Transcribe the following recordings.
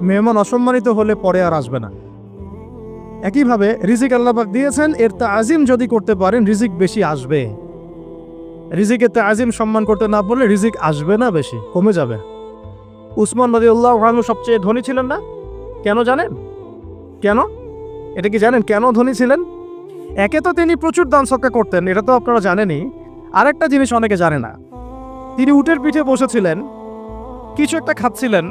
মেহমান অসম্মানিত হলে পরে আর আসবে না। একইভাবে রিজিক আল্লাপাক দিয়েছেন, এর তা আজিম যদি করতে পারেন, রিজিক বেশি আসবে। রিজিকের তা আজিম সম্মান করতে না পারলে রিজিক আসবে না বেশি, কমে যাবে। উসমান নদী উল্লাহ সবচেয়ে ধনী ছিলেন না? কেন জানেন? কেন? এটা কি জানেন কেন ধনী ছিলেন? একে তো তিনি প্রচুর দান সক্কা করতেন, এটা তো আপনারা জানেনই। আরেকটা জিনিস অনেকে জানে না। তিনি উটের পিঠে বসেছিলেন, কিছু একটা খাচ্ছিলেন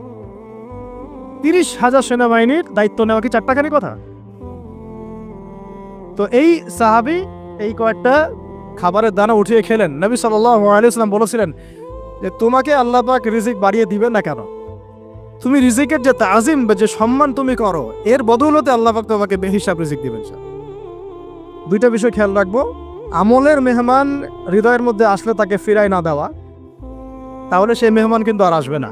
তিরিশ হাজার সেনাবাহিনীর দায়িত্ব নেওয়া কি চারটাখানি কথা? তো এই সাহাবি এই কয়েকটা খাবারের দানা উঠিয়ে খেলেন। নবী সাল্লাম বলেছিলেন যে, তোমাকে আল্লাহ পাক রিজিক বাড়িয়ে দিবেন না কেন? তুমি রিজিকের যে তাজিম বা যে সম্মান তুমি করো, এর বদৌলতে আল্লাহ পাক তোমাকে বেহিসাব রিজিক দিবেন দুইটা বিষয় খেয়াল রাখব। আমলের মেহমান হৃদয়ের মধ্যে আসলে তাকে ফিরাই না দেওয়া। তাহলে সেই মেহমান কিন্তু আর আসবে না।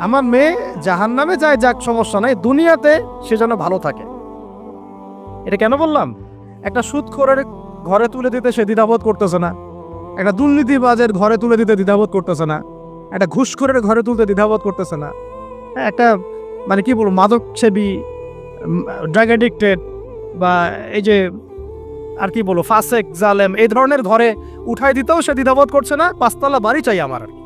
আমার মেয়ে জাহান নামে যায় যাক সমস্যা নাই। দুনিয়াতে সে যেন ভালো থাকে। এটা কেন বললাম? একটা সুদ করে ঘরে তুলে দিতে সে দ্বিধাবোধ করতেছে না। একটা দুর্নীতিবাজের ঘরে তুলে দিতে দ্বিধাবোধ করতেছে না। একটা ঘুষখোরের ঘরে তুলতে দ্বিধাবোধ করতেছে না। হ্যাঁ, একটা মানে কি বলব মাদক সেবী ড্রাগ অ্যাডিক্টেড বা এই যে আর কি বলব ফাসেক জালেম এই ধরনের ঘরে উঠাই দিতেও সে দ্বিধাবোধ করছে না। পাঁচতলা বাড়ি চাই আমার আর কি।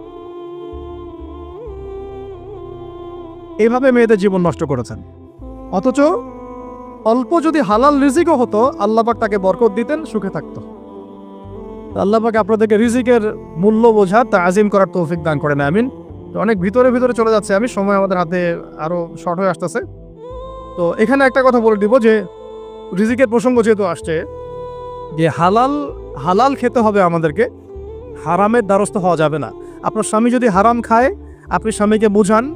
এইভাবে মেয়েদের জীবন নষ্ট করেছেন। অথচ অল্প যদি হালাল রিজিকও হতো, আল্লাপাক তাকে বরকত দিতেন, সুখে থাকত। আল্লাপাক আপনাদেরকে রিজিকের মূল্য বোঝা তা আজিম করার তৌফিক দান করেন, আমিন। তো অনেক ভিতরে ভিতরে চলে যাচ্ছে, আমি সময় আমাদের হাতে আরও শর্ট হয়ে আসতেছে। তো এখানে একটা কথা বলে দিব যে, রিজিকের প্রসঙ্গ যেহেতু আসছে, যে হালাল হালাল খেতে হবে আমাদেরকে, হারামের দ্বারস্থ হওয়া যাবে না। আপনার স্বামী যদি হারাম খায়, আপনি স্বামীকে বোঝান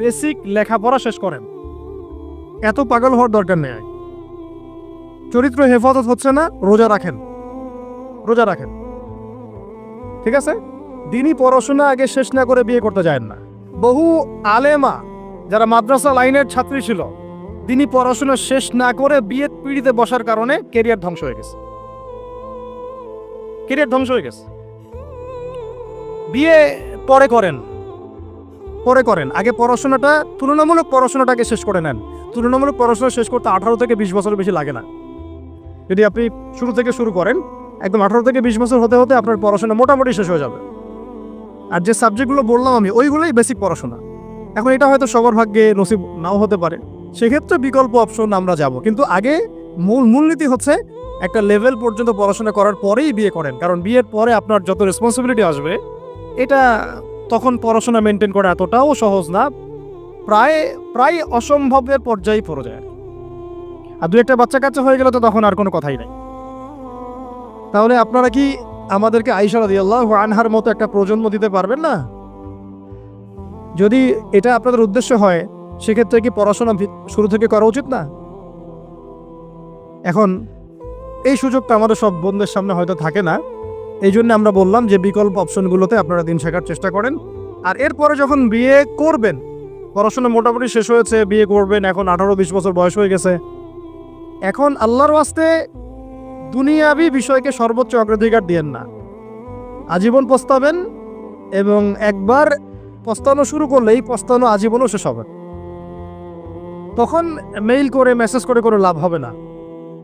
বেসিক লেখাপড়া শেষ করেন। এত পাগল হওয়ার দরকার নেই চরিত্র হেফাজত হচ্ছে না, রোজা রাখেন। রোজা রাখেন। ঠিক আছে? দিনই পড়াশোনা আগে শেষ না করে বিয়ে করতে যায় না। বহু আলেমা যারা মাদ্রাসা লাইনের ছাত্রী ছিল তিনি পড়াশোনা শেষ না করে বিয়ে পিড়িতে বসার কারণে কেরিয়ার ধ্বংস হয়ে গেছে। কেরিয়ার ধ্বংস হয়ে গেছে। বিয়ে পরে করেন। পরে করেন। আগে পড়াশোনাটা, তুলনামূলক পড়াশোনাটাকে শেষ করে নেন। তুলনামূলক পড়াশোনা শেষ করতে আঠারো থেকে বিশ বছর বেশি লাগে না। যদি আপনি শুরু থেকে শুরু করেন, একদম আঠারো থেকে বিশ বছর হতে হতে আপনার পড়াশোনা মোটামুটি শেষ হয়ে যাবে। আর যে সাবজেক্টগুলো বললাম আমি, ওইগুলোই বেসিক পড়াশোনা। এখন এটা হয়তো সবার ভাগ্যে নসিব নাও হতে পারে। সেক্ষেত্রে বিকল্প অপশন আমরা যাব। কিন্তু আগে মূল মূলনীতি হচ্ছে, একটা লেভেল পর্যন্ত পড়াশোনা করার পরেই বিয়ে করেন। কারণ বিয়ের পরে আপনার যত রেসপন্সিবিলিটি আসবে, এটা তখন পড়াশোনা মেনটেন করা এতটাও সহজ না, প্রায় প্রায় অসম্ভবের পর্যায়ে পড়ে যায়। আর দু একটা বাচ্চা কাচ্চা হয়ে গেলে তো তখন আর কোনো কথাই নাই। তাহলে আপনারা কি আমাদেরকে আইসা রাদি আল্লাহ আনহার মতো একটা প্রজন্ম দিতে পারবেন না? যদি এটা আপনাদের উদ্দেশ্য হয়, সেক্ষেত্রে কি পড়াশোনা শুরু থেকে করা উচিত না? এখন, এই সুযোগটা আমাদের সব বন্ধুদের সামনে হয়তো থাকে না। এই জন্য আমরা বললাম যে বিকল্প অপশনগুলোতে আপনারা দিন শেখার চেষ্টা করেন। আর এরপরে যখন বিয়ে করবেন, পড়াশোনা মোটামুটি শেষ হয়েছে, বিয়ে করবেন, এখন আঠারো বিশ বছর বয়স হয়ে গেছে। এখন আল্লাহর ওয়াস্তে দুনিয়াবি বিষয়কে সর্বোচ্চ অগ্রাধিকার দিয়েন না। আজীবন পস্তাবেন এবং একবার পস্তানো শুরু করলেই পস্তানো আজীবনও শেষ হবে। তখন মেইল করে, মেসেজ করে কোনো লাভ হবে না।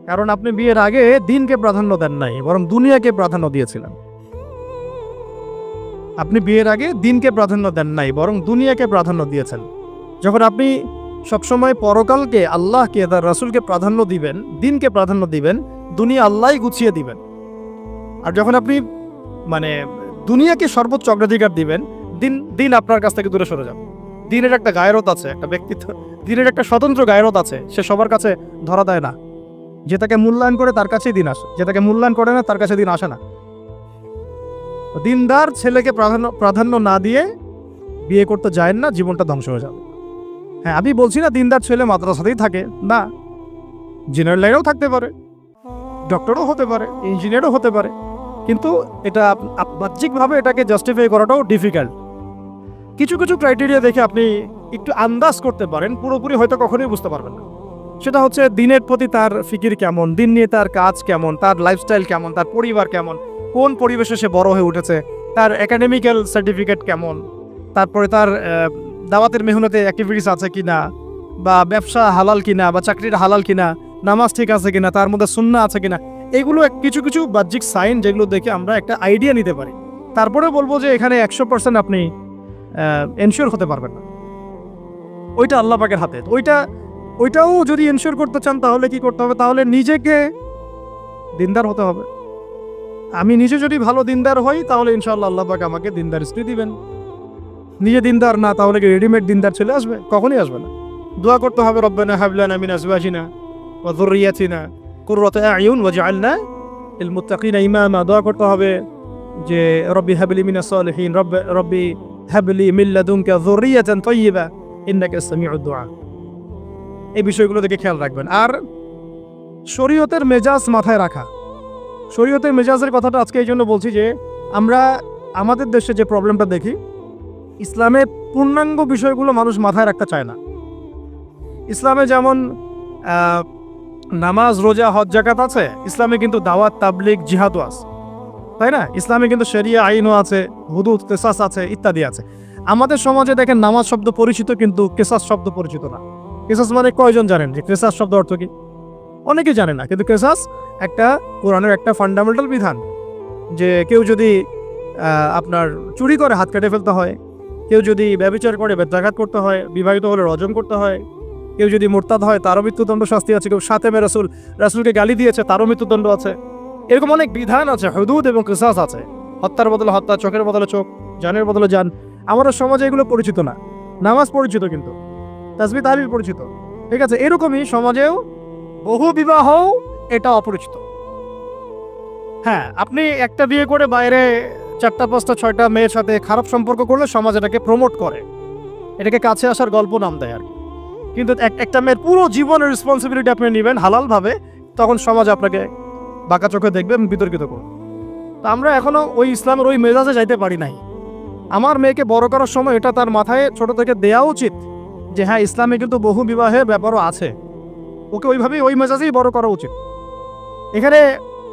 কারণ আপনি বিয়ের আগে দিনকে প্রাধান্য দেন নাই, বরং দুনিয়াকে প্রাধান্য দিয়েছিলেন। আপনি বিয়ের আগে দিনকে প্রাধান্য দেন নাই, বরং দুনিয়াকে প্রাধান্য দিয়েছেন। যখন আপনি সবসময় পরকালকে আল্লাহকে, তার রাসূলকে প্রাধান্য দিবেন, দিনকে প্রাধান্য দিবেন, দুনিয়া আল্লাহই গুছিয়ে দিবেন। আর যখন আপনি মানে দুনিয়াকে সর্বোচ্চ অগ্রাধিকার দিবেন, দিন দিন আপনার কাছ থেকে দূরে সরে যাবে। দিনের একটা গায়রত আছে, একটা ব্যক্তিত্ব, দিনের একটা স্বতন্ত্র গায়রত আছে, সে সবার কাছে ধরা দেয় না। যে তাকে মূল্যায়ন করে তার কাছেই দিন আসে। যে তাকে মূল্যায়ন করে না, তার কাছে দিন আসে না। দিনদার ছেলেকে প্রাধান্য প্রাধান্য না দিয়ে বিয়ে করতে যায় না, জীবনটা ধ্বংস হয়ে যাবে। হ্যাঁ আমি বলছি না দিনদার ছেলে মাদ্রাসাতেই থাকে। না জেনারেল লাইনেও থাকতে পারে ডক্টরও হতে পারে ইঞ্জিনিয়ারও হতে পারে। কিন্তু এটা বাহ্যিকভাবে এটাকে জাস্টিফাই করাটাও ডিফিকাল্ট কিছু কিছু ক্রাইটেরিয়া দেখে আপনি একটু আন্দাজ করতে পারেন, পুরোপুরি হয়তো কখনোই বুঝতে পারবেন না। সেটা হচ্ছে দিনের প্রতি তার ফিকির কেমন, দিন নিয়ে তার কাজ কেমন, তার লাইফস্টাইল কেমন, তার পরিবার কেমন, কোন পরিবেশে সে বড় হয়ে উঠেছে, তার একাডেমিক্যাল সার্টিফিকেট কেমন, তারপরে তার দাওয়াতের মেহনতে অ্যাক্টিভিটিস আছে কিনা, বা ব্যবসা হালাল কিনা, বা চাকরির হালাল কিনা, নামাজ ঠিক আছে কিনা, তার মধ্যে সুন্না আছে কিনা, এগুলো কিছু কিছু বাহ্যিক সাইন যেগুলো দেখে আমরা একটা আইডিয়া নিতে পারি। তারপরে বলব যে এখানে একশো পার্সেন্ট আপনি এনশিওর হতে পারবেন না। ওইটা আল্লাহ পাকের হাতে, ওইটা ওইটাও যদি এনশিওর করতে চান, তাহলে কি করতে হবে? তাহলে নিজেকে দিনদার হতে হবে। আমি নিজে যদি ভালো দিনদার হই, তাহলে ইনশাআল্লাহ আল্লাহ আমাকে দিনদার স্ত্রী দিবেন। নিজে দিনদার না, তাহলে কি রেডিমেড দিনদার চলে আসবে? কখনই আসবে না। দোয়া করতে হবে, রব্বানা হাবলানা মিন আজওয়াজিনা ওয়া যুররিয়াতিনা কুররাতা আয়ুন ওয়াজআলনা লিল মুত্তাকিনা ইমামা। দোয়া করতে হবে যে, রব্বি হাবলি মিনাস সালিহিন। রব্বি হাবলি মিল্লাদুনকা যুররিয়াতান তাইয়্যিবা ইন্নাকা সামিউদ দুআ এই বিষয়গুলো দিকে খেয়াল রাখবেন। আর শরীয়তের মেজাজ মাথায় রাখা। শরীয়তের মেজাজের কথাটা আজকে এই জন্য বলছি যে, আমরা আমাদের দেশে যে প্রবলেমটা দেখি, ইসলামে পূর্ণাঙ্গ বিষয়গুলো মানুষ মাথায় রাখতে চায় না। ইসলামে যেমন নামাজ, রোজা, হজ জাকাত আছে, ইসলামে কিন্তু দাওয়াত, তাবলিগ, জিহাদও আছে। তাই না? ইসলামে কিন্তু শরিয়া আইনও আছে, হুদুদ, কেসাস আছে, ইত্যাদি আছে। আমাদের সমাজে দেখেন নামাজ শব্দ পরিচিত কিন্তু কেসাস শব্দ পরিচিত না। কেসাস মানে কয়জন জানেন? যে কেসাস শব্দ অর্থ কি? অনেকে জানে না, কিন্তু কেসাস একটা কোরআনের একটা ফান্ডামেন্টাল বিধান যে কেউ যদি আপনার চুরি করে হাত কেটে ফেলতে হয়, কেউ যদি ব্যবচার করে বেত্রাঘাত করতে হয়, বিবাহিত হলে রজম করতে হয়, কেউ যদি মোরতাদ হয় তারও মৃত্যুদণ্ড শাস্তি আছে, কেউ সাতেমে রাসুল, রাসুলকে গালি দিয়েছে তারও মৃত্যুদণ্ড আছে। এরকম অনেক বিধান আছে, হদুদ এবং কেসাস আছে। হত্যার বদলে হত্যা, চোখের বদলে চোখ, জানের বদলে যান আমাদের সমাজে এগুলো পরিচিত না। নামাজ পরিচিত কিন্তু। তাসবি তাহলিল পরিচিত। ঠিক আছে, এরকমই সমাজেও বহু বিবাহ এটা অপরিচিত। হ্যাঁ আপনি একটা বিয়ে করে বাইরে চারটা, পাঁচটা, ছয়টা মেয়ের সাথে খারাপ সম্পর্ক করলে সমাজ এটাকে প্রমোট করে। এটাকে কাছে আসার গল্প নাম দেয় আর। কিন্তু এক- একটা মেয়ের পুরো জীবনের রেসপন্সিবিলিটি আপনি নেবেন হালালভাবে, তখন সমাজ আপনাকে বাঁকা চোখে দেখবে বিতর্কিত করবে। তা আমরা এখনও ওই ইসলামের ওই মেজাজে যাইতে পারি নাই। আমার মেয়েকে বড় করার সময় এটা তার মাথায় ছোট থেকে দেওয়া উচিত যে হ্যাঁ ইসলামে কিন্তু বহু বিবাহের ব্যাপারও আছে। ওকে ওইভাবেই ওই মেজাজেই বড় করা উচিত। এখানে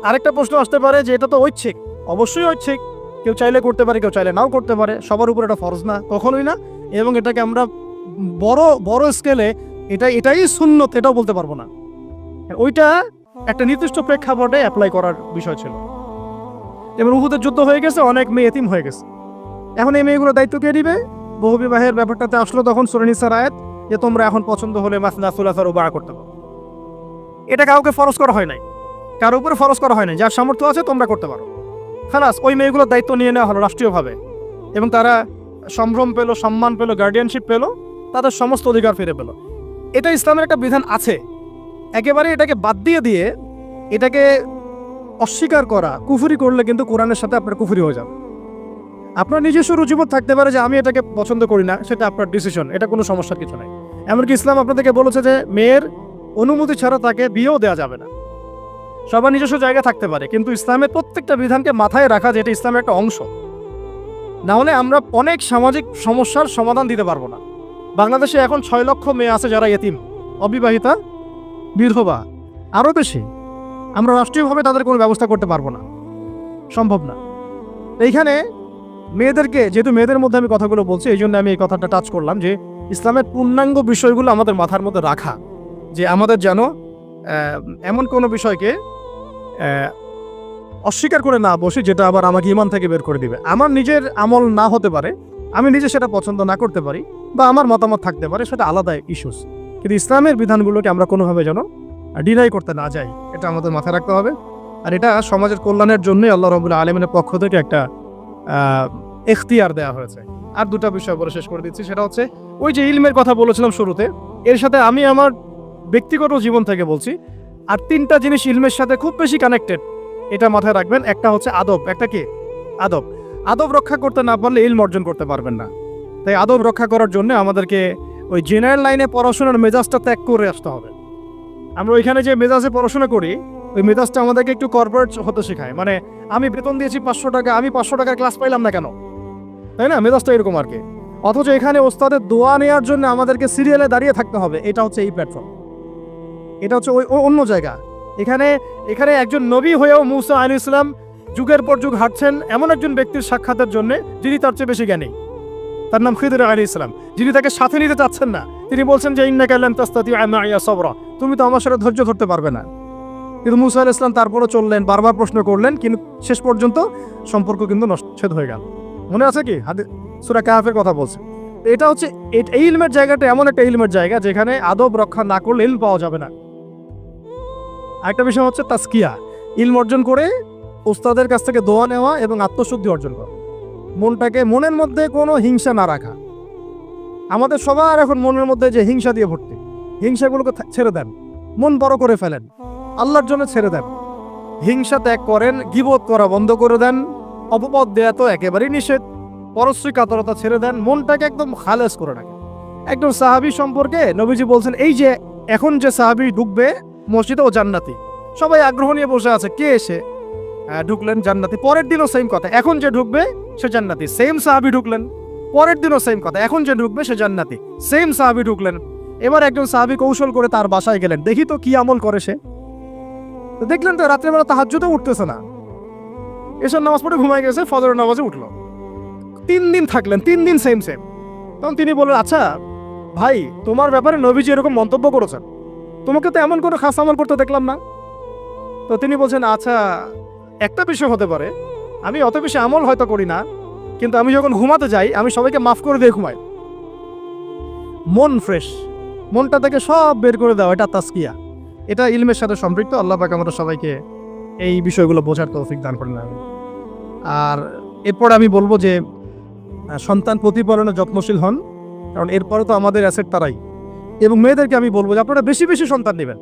আরেকটা প্রশ্ন আসতে পারে যে এটা তো ঐচ্ছিক। অবশ্যই ঐচ্ছিক। কেউ চাইলে করতে পারে, কেউ চাইলে নাও করতে পারে। সবার উপর এটা ফরজ না, কখনোই না। এবং এটাকে আমরা বড় বড় স্কেলে এটা, এটাই শূন্যত এটাও বলতে পারব না। ওইটা একটা নির্দিষ্ট প্রেক্ষাপটে অ্যাপ্লাই করার বিষয় ছিল। যেমন উহুদের যুদ্ধ হয়ে গেছে, অনেক মেয়ে এতিম হয়ে গেছে। এখন এই মেয়েগুলো দায়িত্ব কে দিবে বহু বিবাহের ব্যাপারটাতে আসলো তখন সুরেনিসার আয়াত যে তোমরা এখন পছন্দ হলে মাসনা সুলাসার উবারা করতে পারো। এটা কাউকে ফরজ করা হয় নাই। কারও উপরে ফরজ করা হয় নাই। যার সামর্থ্য আছে তোমরা করতে পারো। খালাস, ওই মেয়েগুলোর দায়িত্ব নিয়ে নেওয়া হলো রাষ্ট্রীয়ভাবে। এবং তারা সম্ভ্রম পেল, সম্মান পেল গার্ডিয়ানশিপ পেল, তাদের সমস্ত অধিকার ফিরে পেল। এটা ইসলামের একটা বিধান আছে। একেবারে এটাকে বাদ দিয়ে দিয়ে এটাকে অস্বীকার করা, কুফুরি করলে কিন্তু কোরআনের সাথে আপনার কুফুরি হয়ে যাবে। আপনার নিজস্ব রুচিবোধ থাকতে পারে যে আমি এটাকে পছন্দ করি না, সেটা আপনার ডিসিশন এটা কোনো সমস্যার কিছু নাই। এমনকি ইসলাম আপনাদেরকে বলেছে যে মেয়ের অনুমতি ছাড়া তাকে বিয়েও দেওয়া যাবে না। সবার নিজস্ব জায়গা থাকতে পারে, কিন্তু ইসলামের প্রত্যেকটা বিধানকে মাথায় রাখা যেটা ইসলামের একটা অংশ। না হলে আমরা অনেক সামাজিক সমস্যার সমাধান দিতে পারব না। বাংলাদেশে এখন ছয় লক্ষ মেয়ে আছে যারা এতিম, অবিবাহিতা, বিধবা আরও বেশি আমরা রাষ্ট্রীয়ভাবে তাদের কোনো ব্যবস্থা করতে পারব না। সম্ভব না। এইখানে মেয়েদেরকে, যেহেতু মেয়েদের মধ্যে আমি কথাগুলো বলছি, এই জন্য আমি এই কথাটা টাচ করলাম যে ইসলামের পূর্ণাঙ্গ বিষয়গুলো আমাদের মাথার মধ্যে রাখা। যে আমাদের যেন এমন কোনো বিষয়কে অস্বীকার করে না বসে, যেটা আবার আমাকে ইমান থেকে বের করে দিবে। আমার নিজের আমল না হতে পারে, আমি নিজে সেটা পছন্দ না করতে পারি, বা আমার মতামত থাকতে পারে, সেটা আলাদা ইস্যুস কিন্তু ইসলামের বিধানগুলোকে আমরা কোনোভাবে যেন ডিনাই করতে না যাই, এটা আমাদের মাথায় রাখতে হবে। আর এটা সমাজের কল্যাণের জন্যই আল্লাহ রবুল্লা আলমিনের পক্ষ থেকে একটা এখতিয়ার দেওয়া হয়েছে। আর দুটো বিষয় বলে শেষ করে দিচ্ছি, সেটা হচ্ছে, ওই যে ইলমের কথা বলেছিলাম শুরুতে, এর সাথে আমি আমার ব্যক্তিগত জীবন থেকে বলছি, আর তিনটা জিনিস ইলমের সাথে খুব বেশি কানেক্টেড এটা মাথায় রাখবেন, একটা হচ্ছে আদব, একটা কি? আদব। আদব রক্ষা করতে না পারলে ইলম অর্জন করতে পারবেন না। তাই আদব রক্ষা করার জন্য আমাদেরকে ওই জেনারেল লাইনে পড়াশোনার মেজাজটা ত্যাগ করে আসতে হবে। আমরা ওইখানে যে মেজাজে পড়াশোনা করি, ওই মেজাজটা আমাদেরকে একটু কর্পোরেট হতে শেখায়। মানে আমি বেতন দিয়েছি পাঁচশো টাকা, আমি পাঁচশো টাকার ক্লাস পাইলাম না কেন? তাই না? মেজাজটা এরকম আর কি। অথচ এখানে ওস্তাদের দোয়া নেওয়ার জন্য আমাদেরকে সিরিয়ালে দাঁড়িয়ে থাকতে হবে। এটা হচ্ছে এই প্ল্যাটফর্ম এটা হচ্ছে ওই অন্য জায়গা। এখানে এখানে একজন নবী হয়েও মুসা আলী ইসলাম যুগের পর যুগ হাঁটছেন এমন একজন ব্যক্তির সাক্ষাতের জন্য যিনি তার চেয়ে বেশি জ্ঞানী। তার নাম খিদর আলী ইসলাম যিনি তাকে সাথে নিতে চাচ্ছেন না। তিনি বলছেন যে ইন্না কাল্লাম তাস্তাতি সবরা। তুমি তো আমার সাথে ধৈর্য ধরতে পারবে না। কিন্তু মুসা আল ইসলাম তারপরও চললেন, বারবার প্রশ্ন করলেন, কিন্তু শেষ পর্যন্ত সম্পর্ক কিন্তু নচ্ছেদ হয়ে গেল। মনে আছে কি? হাদি সুরা কাহাফের কথা বলছে। এটা হচ্ছে এই ইলমের জায়গাটা এমন একটা ইলমের জায়গা যেখানে আদব রক্ষা না করলে ইলম পাওয়া যাবে না। আরেকটা বিষয় হচ্ছে তাস্কিয়া ইলম অর্জন করে ওস্তাদের কাছ থেকে দোয়া নেওয়া এবং আত্মশুদ্ধি অর্জন করা। মনটাকে মনের মধ্যে কোনো হিংসা না রাখা। আমাদের সবার এখন মনের মধ্যে যে হিংসা দিয়ে ভর্তি। হিংসাগুলোকে ছেড়ে দেন। মন বড় করে ফেলেন। আল্লাহর জন্য ছেড়ে দেন। হিংসা ত্যাগ করেন গিবোধ করা বন্ধ করে দেন অপপদ দেয়া তো একেবারেই নিষেধ। পরশ্রী কাতরতা ছেড়ে দেন মনটাকে একদম খালেজ করে রাখেন। একদম সাহাবি সম্পর্কে নবীজি বলছেন এই যে এখন যে সাহাবি ঢুকবে মসজিদে ও জান্নাতি। সবাই আগ্রহ নিয়ে বসে আছে কে এসে আহ, ঢুকলেন জান্নাতি। পরের দিনও সেম কথা। এখন যে ঢুকবে সে জান্নাতি। সেম সাহাবি ঢুকলেন। পরের দিনও সেম কথা। এখন যে ঢুকবে সে জান্নাতি। সেম সাহাবি ঢুকলেন। এবার একজন সাহাবি কৌশল করে তার বাসায় গেলেন। দেখি তো কি আমল করে সে। তো দেখলেন তো রাত্রেবেলা তাহাজ্জুদও উঠতেছে না। এসব নামাজ পড়ে ঘুমায় গেছে, ফজরের নামাজে উঠল। তিন দিন থাকলেন, তিন দিন সেম সেম তখন তিনি বললেন আচ্ছা ভাই, তোমার ব্যাপারে নবীজি এরকম মন্তব্য করেছেন। তোমাকে তো এমন কোনো খাস আমল করতে দেখলাম না। তো তিনি বলছেন আচ্ছা একটা বিষয় হতে পারে। আমি অত বেশি আমল হয়তো করি না, কিন্তু আমি যখন ঘুমাতে যাই, আমি সবাইকে মাফ করে দিয়ে ঘুমাই। মন ফ্রেশ মনটা থেকে সব বের করে দেওয়া এটা তাস্কিয়া এটা ইলমের সাথে সম্পৃক্ত, আল্লাহ পাক আমাদের সবাইকে এই বিষয়গুলো বোঝার তৌফিক দান করেন আর এরপর আমি বলব যে সন্তান প্রতিপালনে যত্নশীল হন, কারণ এরপরে তো আমাদের অ্যাসেট তারাই। এবং মেয়েদেরকে আমি বলব যে, আপনারা বেশি বেশি সন্তান নেবেন।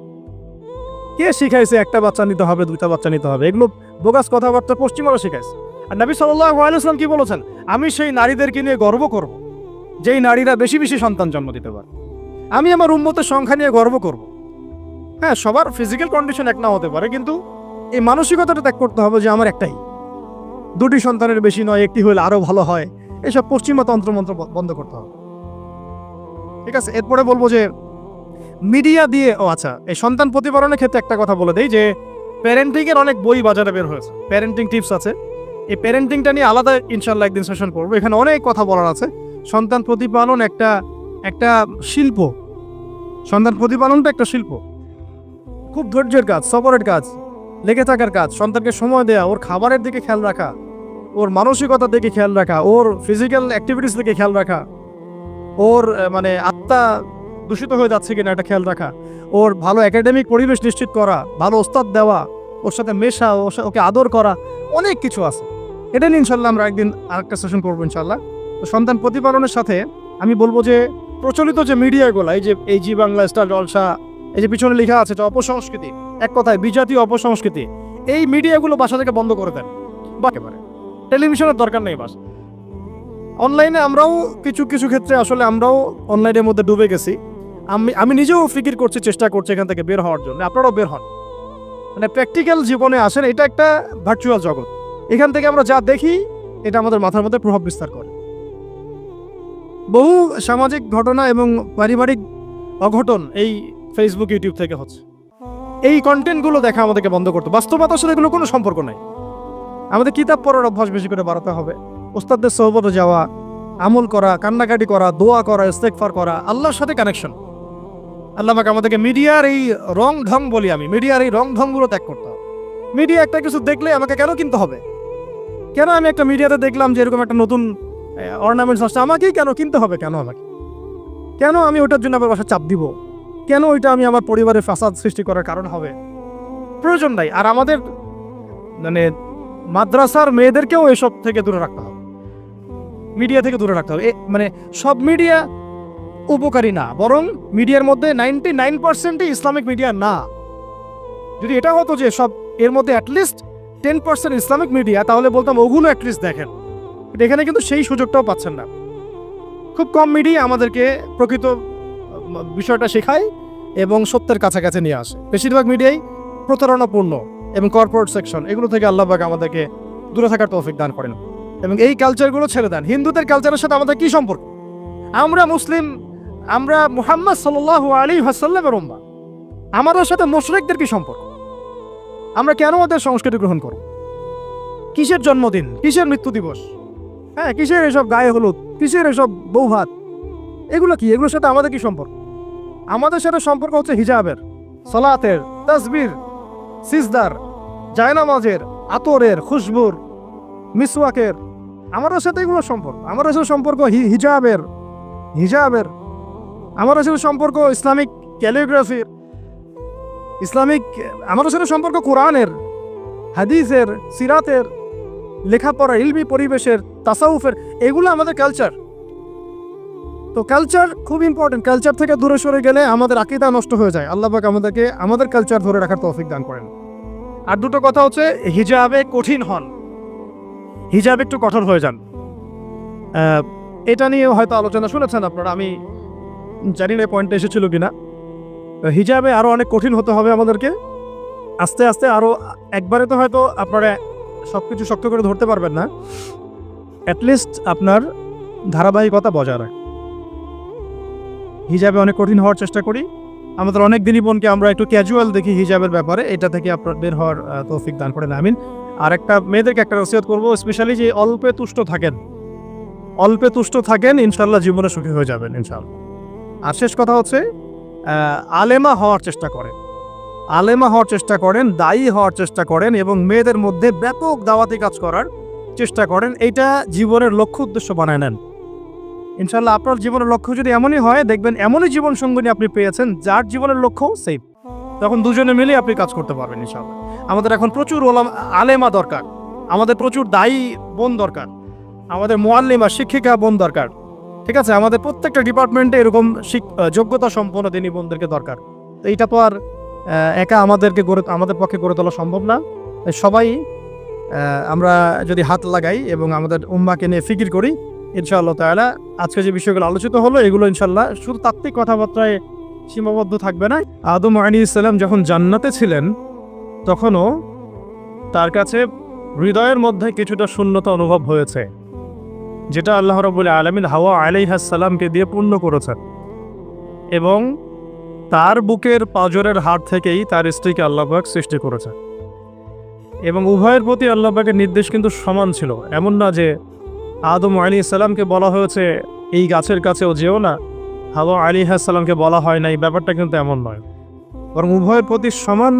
কে শিখাইছে একটা বাচ্চা নিতে হবে, দুইটা বাচ্চা নিতে হবে? এগুলো বোগাস কথাবার্তা পশ্চিমারা শিখাইছে। আর নবী আলাইসলাম কি বলেছেন? আমি সেই নারীদেরকে নিয়ে গর্ব করব, যেই নারীরা বেশি বেশি সন্তান জন্ম দিতে পারে। আমি আমার উন্মতের সংখ্যা নিয়ে গর্ব করব। হ্যাঁ সবার ফিজিক্যাল কন্ডিশন এক না হতে পারে, কিন্তু এই মানসিকতাটা ত্যাগ করতে হবে যে আমার একটাই। দুটি সন্তানের বেশি নয়, একটি হলে আরও ভালো হয়। এসব পশ্চিমা তন্ত্রমন্ত্র বন্ধ করতে হবে। ঠিক আছে, এরপরে বলব যে মিডিয়া দিয়ে, ও আচ্ছা এই সন্তান প্রতিপালনের ক্ষেত্রে একটা কথা বলে দেই যে প্যারেন্টিং এর অনেক বই বাজারে বের হয়েছে। প্যারেন্টিং টিপস আছে। এই প্যারেন্টিংটা নিয়ে আলাদা ইনশাল্লাহ একদিন সেশন করব। এখানে অনেক কথা বলার আছে। সন্তান প্রতিপালন একটা একটা শিল্প। সন্তান প্রতিপালনটা একটা শিল্প। খুব ধৈর্যের কাজ, সবরের কাজ, লেগে থাকার কাজ, সন্তানকে সময় দেওয়া ওর খাবারের দিকে খেয়াল রাখা, ওর মানসিকতার দিকে খেয়াল রাখা, ওর ফিজিক্যাল অ্যাক্টিভিটিস দিকে খেয়াল রাখা, ওর মানে আত্মা দূষিত হয়ে যাচ্ছে কিনা এটা খেয়াল রাখা, ওর ভালো একাডেমিক পরিবেশ নিশ্চিত করা, ভালো ওস্তাদ দেওয়া, ওর সাথে মেশা ওর ওকে আদর করা, অনেক কিছু আছে। এটা নিয়ে ইনশাল্লাহ আমরা একদিন আরেকটা সেশন করব ইনশাল্লাহ। তো সন্তান প্রতিপালনের সাথে আমি বলব যে প্রচলিত যে মিডিয়াগুলো, এই যে এই জি বাংলা, স্টার জলসা এই যে পিছনে লেখা আছে যে অপসংস্কৃতি, এক কথায় বিজাতীয় অপসংস্কৃতি, এই মিডিয়াগুলো বাসা থেকে বন্ধ করে দেন। বা একেবারে। টেলিভিশনের দরকার নেই বাস। অনলাইনে আমরাও কিছু কিছু ক্ষেত্রে আসলে আমরাও অনলাইনের মধ্যে ডুবে গেছি। আমি আমি নিজেও ফিকির করছি, চেষ্টা করছি এখান থেকে বের হওয়ার জন্য। আপনারাও বের হন। মানে প্র্যাকটিক্যাল জীবনে আসেন, এটা একটা ভার্চুয়াল জগৎ। এখান থেকে আমরা যা দেখি, এটা আমাদের মাথার মধ্যে প্রভাব বিস্তার করে। বহু সামাজিক ঘটনা এবং পারিবারিক অঘটন এই ফেসবুক ইউটিউব থেকে হচ্ছে। এই কন্টেন্টগুলো দেখা আমাদেরকে বন্ধ করতে। বাস্তবতার সাথে এগুলো কোনো সম্পর্ক নাই। আমাদের কিতাব পড়ার অভ্যাস বেশি করে বাড়াতে হবে। ওস্তাদদের সহবতে যাওয়া, আমল করা, কান্নাকাটি করা, দোয়া করা ইস্তেকফার করা, আল্লাহর সাথে কানেকশন আল্লাহ আমাকে আমাদেরকে মিডিয়ার এই রং ঢং বলি আমি। মিডিয়ার এই রং ঢংগুলো ত্যাগ করতে হবে। মিডিয়া একটা কিছু দেখলে আমাকে কেন কিনতে হবে? কেন আমি একটা মিডিয়াতে দেখলাম যে এরকম একটা নতুন অর্নামেন্টস আসছে? আমাকেই কেন কিনতে হবে? কেন আমাকে? কেন আমি ওটার জন্য আবার বাসা চাপ দিব? কেন ওইটা আমি আমার পরিবারের ফাসাদ সৃষ্টি করার কারণ হবে? প্রয়োজন নাই, আর আমাদের মানে মাদ্রাসার মেয়েদেরকেও এসব থেকে দূরে রাখতে হবে। মিডিয়া থেকে দূরে রাখতে হবে। মানে সব মিডিয়া উপকারী না, বরং মিডিয়ার মধ্যে নাইনটি নাইন পার্সেন্টই ইসলামিক মিডিয়া না। যদি এটা হতো যে সব, এর মধ্যে at least ten percent Islamic media, তাহলে বলতাম ওগুলো অ্যাটলিস্ট দেখেন। এখানে কিন্তু সেই সুযোগটাও পাচ্ছেন না। খুব কম মিডিয়া আমাদেরকে প্রকৃত বিষয়টা শেখায় এবং সত্যের কাছাকাছি নিয়ে আসে। বেশিরভাগ মিডিয়াই প্রতারণাপূর্ণ এবং কর্পোরেট সেকশন এগুলো থেকে আল্লাহবাক আমাদেরকে দূরে থাকার তৌফিক দান করেন। এবং এই কালচারগুলো ছেড়ে দেন। হিন্দুদের কালচারের সাথে আমাদের কি সম্পর্ক? আমরা মুসলিম, আমরা মুহাম্মদ সাল্লাহ আলী হাসাল্লামের উম্মা। আমাদের সাথে মুশরিকদের কি সম্পর্ক? আমরা কেন ওদের সংস্কৃতি গ্রহণ করব কিসের জন্মদিন? কিসের মৃত্যু দিবস? হ্যাঁ কিসের এসব গায়ে হলুদ? কিসের এসব বৌভাত? এগুলো কি? এগুলোর সাথে আমাদের কি সম্পর্ক? আমাদের সাথে সম্পর্ক হচ্ছে হিজাবের, সলাতের, তসবির, সিজদার, জায়নামাজের, আতরের, খুশবুর, মিসওয়াকের। আমাদের সাথে এগুলো সম্পর্ক। আমাদের সাথে সম্পর্ক হিজাবের হিজাবের। আমাদের সাথে সম্পর্ক ইসলামিক ক্যালিগ্রাফির ইসলামিক, আমাদের সাথে সম্পর্ক কোরআনের, হাদিসের, সিরাতের লেখাপড়া ইলমি পরিবেশের, তাসাউফের, এগুলো আমাদের কালচার তো কালচার খুব ইম্পর্টেন্ট কালচার থেকে দূরে সরে গেলে আমাদের আকিদা নষ্ট হয়ে যায়। আল্লাহ পাক আমাদেরকে আমাদের কালচার ধরে রাখার তৌফিক দান করেন। আর দুটো কথা হচ্ছে, হিজাবে কঠিন হন। হিজাব একটু কঠোর হয়ে যান। এটা নিয়ে হয়তো আলোচনা শুনেছেন আপনারা, আমি জানি না পয়েন্টে এসেছিল কিনা। হিজাবে আরও অনেক কঠিন হতে হবে আমাদেরকে। আস্তে আস্তে আরও একবারে তো হয়তো আপনারা সব কিছু শক্ত করে ধরতে পারবেন না। অ্যাটলিস্ট আপনার ধারাবাহিকতা বজায় রাখ হিজাবে অনেক কঠিন হওয়ার চেষ্টা করি। আমাদের অনেক দিনই বোনকে আমরা একটু ক্যাজুয়াল দেখি হিজাবের ব্যাপারে, এটা থেকে আপনার বের হওয়ার তৌফিক দান করেন, আমিন। আর একটা মেয়েদেরকে একটা নসিহত করব স্পেশালি যে অল্পে তুষ্ট থাকেন। অল্পে তুষ্ট থাকেন ইনশাল্লাহ জীবনে সুখী হয়ে যাবেন ইনশাল্লাহ আর শেষ কথা হচ্ছে আলেমা হওয়ার চেষ্টা করেন। আলেমা হওয়ার চেষ্টা করেন, দায়ী হওয়ার চেষ্টা করেন এবং মেয়েদের মধ্যে ব্যাপক দাওয়াতি কাজ করার চেষ্টা করেন। এইটা জীবনের লক্ষ্য উদ্দেশ্য বানায় নেন। ইনশাল্লাহ আপনার জীবনের লক্ষ্য যদি এমনই হয়, দেখবেন এমনই জীবন সঙ্গিনী আপনি পেয়েছেন, যার জীবনের লক্ষ্য সেফ তখন দুজনে মিলে আপনি কাজ করতে পারবেন ইনশাল্লাহ আমাদের এখন প্রচুর ওলাম, আলেমা দরকার। আমাদের প্রচুর দায়ী বোন দরকার। আমাদের মোয়াল্লিমা, শিক্ষিকা বোন দরকার। ঠিক আছে? আমাদের প্রত্যেকটা ডিপার্টমেন্টে এরকম যোগ্যতা সম্পন্ন দিনী বোনদেরকে দরকার। তো এইটা তো আর একা আমাদেরকে গড়ে, আমাদের পক্ষে গড়ে তোলা সম্ভব না। সবাই আমরা যদি হাত লাগাই এবং আমাদের উম্মাকে নিয়ে ফিকির করি ইনশাআল্লাহ তাআলা। আজকে যে বিষয়গুলো আলোচিত হলো, এগুলো ইনশাল্লাহ শুধু তাত্ত্বিক কথাবার্তায় সীমাবদ্ধ থাকবে না। আদম আলী ইসলাম যখন জান্নাতে ছিলেন, তখনও তার কাছে হৃদয়ের মধ্যে কিছুটা শূন্যতা অনুভব হয়েছে, যেটা আল্লাহ রবুল আলমিন হাওয়া আলাইহাসাল্লামকে দিয়ে পূর্ণ করেছেন। এবং তার বুকের পাজরের হাট থেকেই তার স্ত্রীকে আল্লাহবাক সৃষ্টি করেছেন। এবং উভয়ের প্রতি আল্লাহবাকের নির্দেশ কিন্তু সমান ছিল। এমন না যে আদম আলী ইসলামকে বলা হয়েছে, এই গাছের কাছেও যেও না। হাওয়া আলী সাল্লামকে বলা হয় না, এই ব্যাপারটা কিন্তু এমন নয়। বরং উভয়ের প্রতি সমান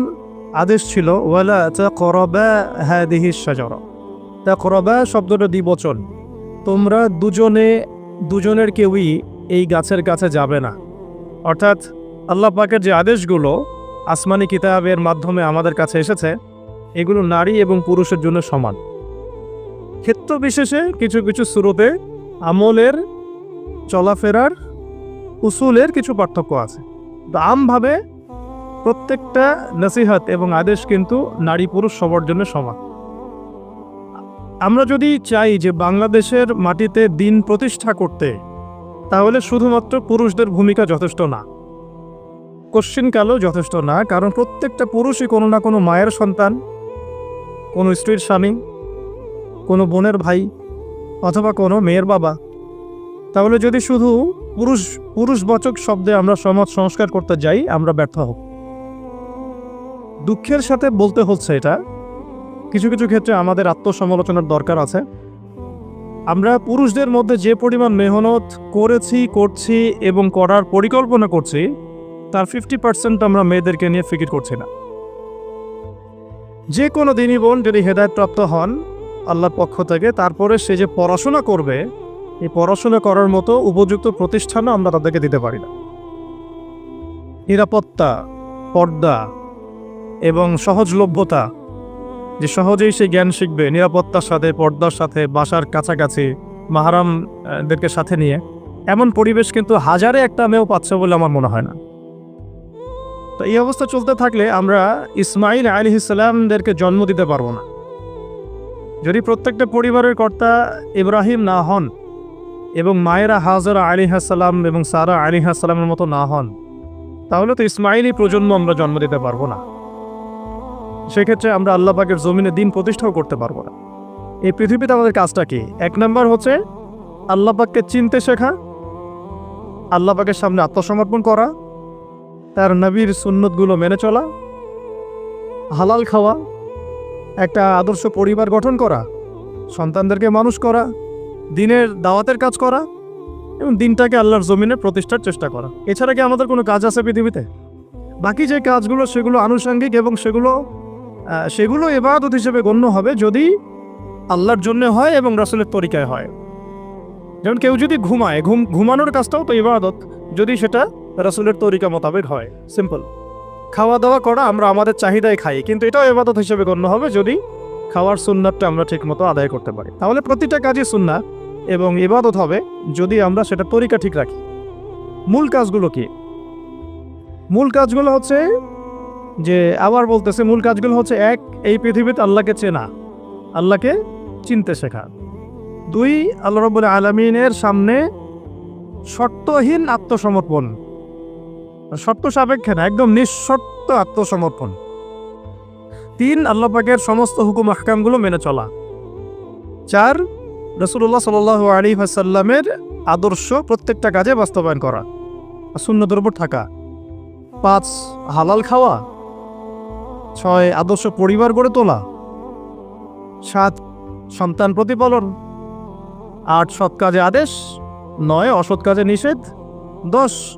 আদেশ ছিল, ওয়ালা তা করবা হ্যাঁ দিহি সাজরা তা করবা শব্দটা দ্বিবচন। তোমরা দুজনে, দুজনের কেউই এই গাছের কাছে যাবে না। অর্থাৎ আল্লাহ পাকের যে আদেশগুলো আসমানি কিতাবের মাধ্যমে আমাদের কাছে এসেছে, এগুলো নারী এবং পুরুষের জন্য সমান। ক্ষেত্র বিশেষে কিছু কিছু শুরুতে আমলের, চলাফেরার উসুলের কিছু পার্থক্য আছে। তো আমভাবে প্রত্যেকটা নসিহত এবং আদেশ কিন্তু নারী পুরুষ সবার জন্য সমান। আমরা যদি চাই যে বাংলাদেশের মাটিতে দিন প্রতিষ্ঠা করতে, তাহলে শুধুমাত্র পুরুষদের ভূমিকা যথেষ্ট না। কোশ্চিনকালও যথেষ্ট না, কারণ প্রত্যেকটা পুরুষই কোনো না কোনো মায়ের সন্তান, কোনো স্ত্রীর স্বামী কোনো বোনের ভাই অথবা কোনো মেয়ের বাবা, তাহলে যদি শুধু পুরুষ, পুরুষবাচক শব্দে আমরা সমাজ সংস্কার করতে যাই, আমরা ব্যর্থ হব। দুঃখের সাথে বলতে হচ্ছে এটা, কিছু কিছু ক্ষেত্রে আমাদের আত্মসমালোচনার দরকার আছে। আমরা পুরুষদের মধ্যে যে পরিমাণ মেহনত করেছি, করছি এবং করার পরিকল্পনা করছি, তার ফিফটি পার্সেন্ট আমরা মেয়েদেরকে নিয়ে ফিকির করছি না। যে কোনো দিনই বোন যদি হেদায়তপ্রাপ্ত হন আল্লাহর পক্ষ থেকে। তারপরে সে যে পড়াশোনা করবে, এই পড়াশোনা করার মতো উপযুক্ত প্রতিষ্ঠানও আমরা তাদেরকে দিতে পারি না। নিরাপত্তা, পর্দা এবং সহজলভ্যতা, যে সহজেই সে জ্ঞান শিখবে নিরাপত্তার সাথে, পর্দার সাথে, বাসার কাছাকাছি, মাহারামদেরকে সাথে নিয়ে, এমন পরিবেশ কিন্তু হাজারে একটা মেয়েও পাচ্ছে বলে আমার মনে হয় না। তো এই অবস্থা চলতে থাকলে আমরা ইসমাইল আলী ইসলামদেরকে জন্ম দিতে পারব না। যদি প্রত্যেকটা পরিবারের কর্তা ইব্রাহিম না হন এবং মায়েরা হাজরা আলী হাসালাম এবং সারা আলী হাসালামের মতো না হন, তাহলে তো ইসমাইলি প্রজন্ম আমরা জন্ম দিতে পারব না। সেক্ষেত্রে আমরা আল্লাহ পাকের জমিনে দিন প্রতিষ্ঠাও করতে পারব না। এই পৃথিবীতে আমাদের কাজটা কি? এক নম্বর হচ্ছে আল্লাহ পাককে চিনতে শেখা, আল্লাহ পাকের সামনে আত্মসমর্পণ করা, তার নবীর সুন্নতগুলো মেনে চলা, হালাল খাওয়া একটা আদর্শ পরিবার গঠন করা, সন্তানদেরকে মানুষ করা, দিনের দাওয়াতের কাজ করা এবং দিনটাকে আল্লাহর জমিনে প্রতিষ্ঠার চেষ্টা করা। এছাড়া কি আমাদের কোনো কাজ আছে পৃথিবীতে? বাকি যে কাজগুলো, সেগুলো আনুষঙ্গিক এবং সেগুলো সেগুলো এবাদত হিসেবে গণ্য হবে যদি আল্লাহর জন্য হয় এবং রাসুলের তরিকায় হয়। যেমন কেউ যদি ঘুমায়, ঘুম, ঘুমানোর কাজটাও তো ইবাদত। যদি সেটা রাসুলের তরিকা মোতাবেক হয়। সিম্পল খাওয়া দাওয়া করা আমরা আমাদের চাহিদায় খাই, কিন্তু এটাও এবাদত হিসেবে গণ্য হবে যদি খাওয়ার সুন্নাতটা আমরা ঠিকমতো আদায় করতে পারি। তাহলে প্রতিটা কাজই সুন্না এবং ইবাদত হবে যদি আমরা সেটা তরিকা ঠিক রাখি। মূল কাজগুলো কি? মূল কাজগুলো হচ্ছে যে, আবার বলতেছে, মূল কাজগুলো হচ্ছে এক, এই পৃথিবীতে আল্লাহকে চেনা, আল্লাহকে চিনতে শেখা। দুই, আল্লাহ রব্বুল আলমিনের সামনে শর্তহীন আত্মসমর্পণ। শর্ত সাপেক্ষে না, একদম নিঃশর্ত আত্মসমর্পণ। তিন, আল্লাহ পাকের সমস্ত হুকুম আহকামগুলো মেনে চলা। চার রসুল্লাহ সাল আলী হাসাল্লামের আদর্শ প্রত্যেকটা কাজে বাস্তবায়ন করা, আর শূন্যতের উপর থাকা। পাঁচ, হালাল খাওয়া। ছয়, আদর্শ পরিবার গড়ে তোলা। সাত, সন্তান প্রতিপালন। আট, সৎ কাজে আদেশ। নয়, অসৎ কাজে নিষেধ। দশ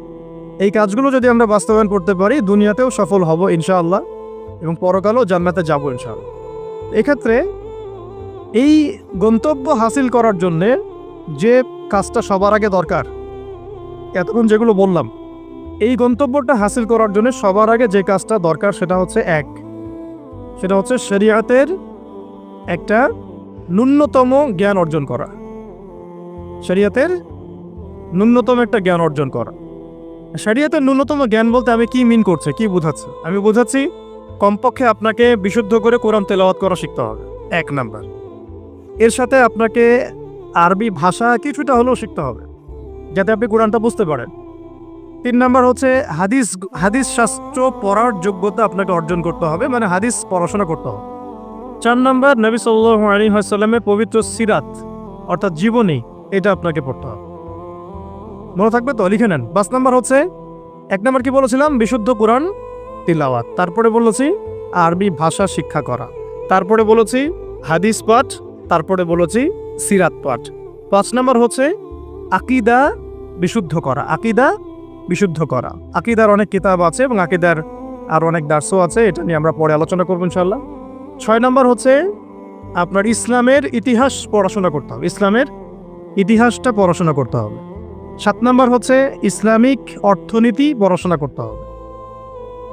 এই কাজগুলো যদি আমরা বাস্তবায়ন করতে পারি, দুনিয়াতেও সফল হব ইনশাআল্লাহ এবং পরকালেও জান্নাতে যাব ইনশাআল্লাহ। এক্ষেত্রে এই গন্তব্য হাসিল করার জন্যে যে কাজটা সবার আগে দরকার, এতক্ষণ যেগুলো বললাম, এই গন্তব্যটা হাসিল করার জন্য সবার আগে যে কাজটা দরকার সেটা হচ্ছে এক। সেটা হচ্ছে শরিয়াতের একটা ন্যূনতম জ্ঞান অর্জন করা। শরিয়াতের ন্যূনতম একটা জ্ঞান অর্জন করা। শরিয়াতের ন্যূনতম জ্ঞান বলতে আমি কি মিন করছে, কি বোঝাচ্ছে? আমি বোঝাচ্ছি, কমপক্ষে আপনাকে বিশুদ্ধ করে কোরআন তেলাওয়াত করা শিখতে হবে। এক নাম্বার। এর সাথে আপনাকে আরবি ভাষা কিছুটা হলেও শিখতে হবে, যাতে আপনি কোরআনটা বুঝতে পারেন। তিন নাম্বার হচ্ছে, হাদিস হাদিস শাস্ত্র পড়ার যোগ্যতা আপনাকে অর্জন করতে হবে মানে হাদিস পড়াশোনা করতে হবে। চার নাম্বার, নবী সাল্লাহ আলী সাল্লামের পবিত্র সিরাত, অর্থাৎ জীবনী, এটা আপনাকে পড়তে হবে। মনে থাকবে তো? লিখে নেন। পাঁচ নাম্বার হচ্ছে, এক নাম্বার কি বলেছিলাম? বিশুদ্ধ কোরআন, তিলাওয়াত। তারপরে বলেছি, আরবি ভাষা শিক্ষা করা। তারপরে বলেছি, হাদিস পাঠ। তারপরে বলেছি, সিরাত পাঠ। পাঁচ নাম্বার হচ্ছে, আকিদা বিশুদ্ধ করা। আকিদা বিশুদ্ধ করা। আকিদার অনেক কিতাব আছে এবং আকিদার আর অনেক দার্সও আছে, এটা নিয়ে আমরা পরে আলোচনা করব ইনশাল্লাহ ছয় নম্বর হচ্ছে, আপনার ইসলামের ইতিহাস পড়াশোনা করতে হবে। ইসলামের ইতিহাসটা পড়াশোনা করতে হবে। সাত নম্বর হচ্ছে ইসলামিক অর্থনীতি পড়াশোনা করতে হবে।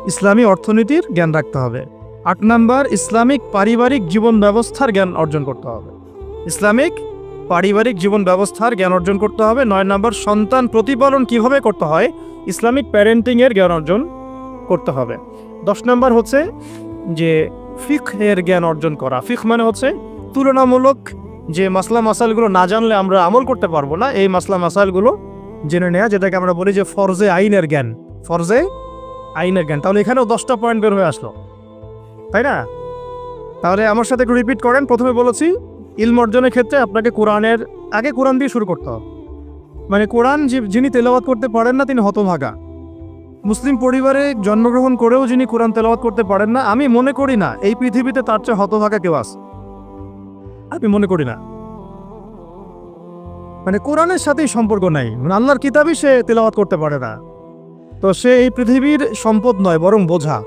ইসলামী অর্থনীতির জ্ঞান রাখতে হবে। আট নম্বর, ইসলামিক পারিবারিক জীবন ব্যবস্থার জ্ঞান অর্জন করতে হবে। ইসলামিক পারিবারিক জীবন ব্যবস্থার জ্ঞান অর্জন করতে হবে। নয় নম্বর, সন্তান প্রতিপালন কীভাবে করতে হয়? ইসলামিক প্যারেন্টিংয়ের জ্ঞান অর্জন করতে হবে। দশ নম্বর হচ্ছে যে ফিখ এর জ্ঞান অর্জন করা। ফিখ মানে হচ্ছে তুলনামূলক যে মাসলা মাসালগুলো না জানলে আমরা আমল করতে পারব না, এই মাসলা মাসালগুলো জেনে নেওয়া যেটাকে আমরা বলি যে ফরজে আইনের জ্ঞান। ফরজে আইনের জ্ঞান। তাহলে এখানেও দশটা পয়েন্ট বের হয়ে আসলো। তাই না? তাহলে আমার সাথে একটু রিপিট করেন। প্রথমে বলেছি, ইলম অর্জনের ক্ষেত্রে আপনাকে কোরআনের, আগে কোরআন দিয়ে শুরু করতে হবে। মানে কোরআন যিনি তেলাওয়াত করতে পারেন না, তিনি হতভাগা। মুসলিম পরিবারে জন্মগ্রহণ করেও যিনি কোরআন তেলাওয়াত করতে পারেন না, আমি মনে করি না, এই পৃথিবীতে তার চেয়ে হতভাগা কেউ আছে। আমি মনে করি না। মানে কোরআনের সাথেই সম্পর্ক নাই। মানে আল্লাহর কিতাবই সে তেলাওয়াত করতে পারে না। তো সে এই পৃথিবীর সম্পদ নয়, বরং বোঝা।